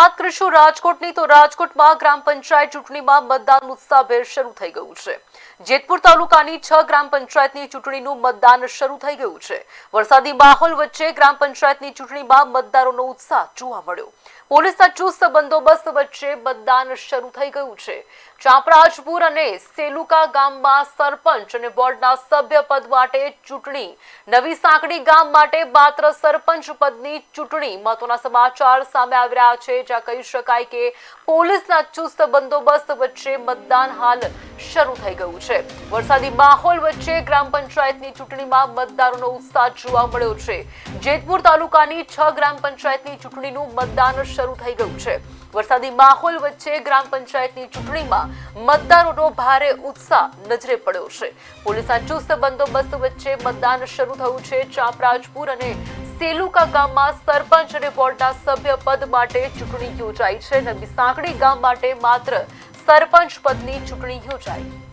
વાત કરીશું રાજકોટની, તો રાજકોટમાં ગ્રામ પંચાયત ચૂંટણીમાં મતદાન ઉત્સાહભેર શરૂ થઈ ગયું છે. જેતપુર તાલુકાની છ ગ્રામ પંચાયતની ચૂંટણીનું મતદાન શરૂ થઈ ગયું છે. વરસાદી માહોલ વચ્ચે ગ્રામ પંચાયતની ચૂંટણીમાં મતદારોનો ઉત્સાહ જોવા મળ્યો. પોલીસના ચુસ્ત બંદોબસ્ત વચ્ચે મતદાન શરૂ થઈ ગયું છે. ચાપરાજપુર અને સેલુકા ગામમાં સરપંચ અને વોર્ડના સભ્ય પદ માટે ચૂંટણી. નવી સાંકડી ગામ માટે માત્ર સરપંચ પદની ચૂંટણી. મહત્વના સમાચાર સામે આવી રહ્યા છે. જ્યાં કરી શકાય કે પોલીસના ચુસ્ત બંદોબસ્ત વચ્ચે મતદાન હાલ શરૂ થઈ ગયું છે. વરસાદી માહોલ વચ્ચે ગ્રામ પંચાયતની ચૂંટણીમાં મતદારોનો ઉત્સાહ જોવા મળ્યો છે. જેતપુર તાલુકાની છ ગ્રામ પંચાયતની ચૂંટણીનું મતદાન શરૂ થઈ ગયું છે. વરસાદી માહોલ વચ્ચે ગ્રામ પંચાયતની ચૂંટણીમાં મતદારોનો ભારે ઉત્સાહ નજરે પડ્યો છે. પોલીસના ચુસ્ત બંદોબસ્ત વચ્ચે મતદાન શરૂ થયું છે ચાપરાજપુર અને સેલુકા ગામમાં સરપંચ અને વોર્ડના સભ્ય પદ માટે ચૂંટણી યોજાઈ છે નબી સાંકડી ગામ માટે માત્ર સરપંચ પદની ચૂંટણી યોજાઈ.